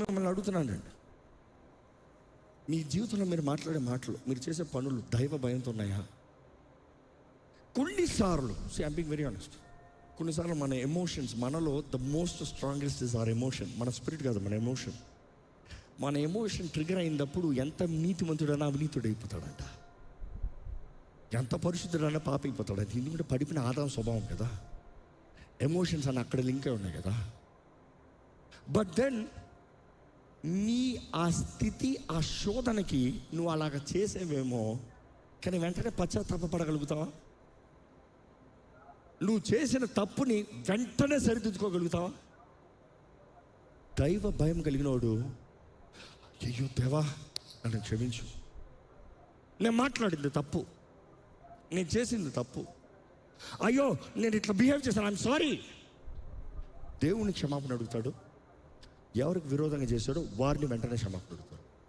మిమ్మల్ని అడుగుతున్నానండి. మీ జీవితంలో మీరు మాట్లాడే మాటలు మీరు చేసే పనులు దైవ భయంతో ఉన్నాయా? కొన్నిసార్లు see I'm being very honest కొన్నిసార్లు మన ఎమోషన్స్ మనలో the most strongest is our emotion మన స్పిరిట్ కాదు మన ఎమోషన్ మన ఎమోషన్ ట్రిగర్ అయినప్పుడు ఎంత నీతిమంతుడైనా అవినీతుడు అయిపోతాడంట ఎంత పరిశుద్ధుడైనా పాప అయిపోతాడు అది ఎందుకంటే పడిపిన ఆదాం స్వభావం కదా. ఎమోషన్స్ అని అక్కడ లింక్ అయి ఉన్నాయి కదా. బట్ దెన్ నీ ఆ స్థితి ఆ శోధనకి నువ్వు అలాగ చేసేవేమో కానీ వెంటనే పశ్చాత్తాపడగలుగుతావా నువ్వు చేసిన తప్పుని వెంటనే సరిదిద్దుకోగలుగుతావా? దైవ భయం కలిగినోడు అయ్యో దేవా నన్ను క్షమించు. నేను మాట్లాడింది తప్పు. నేను చేసింది తప్పు. అయ్యో నేను ఇట్లా బిహేవ్ చేశాను. ఐఎమ్ సారీ దేవుని క్షమాపణ అడుగుతాడు. ఎవరికి విరోధంగా చేశాడో వారిని వెంటనే క్షమాపణ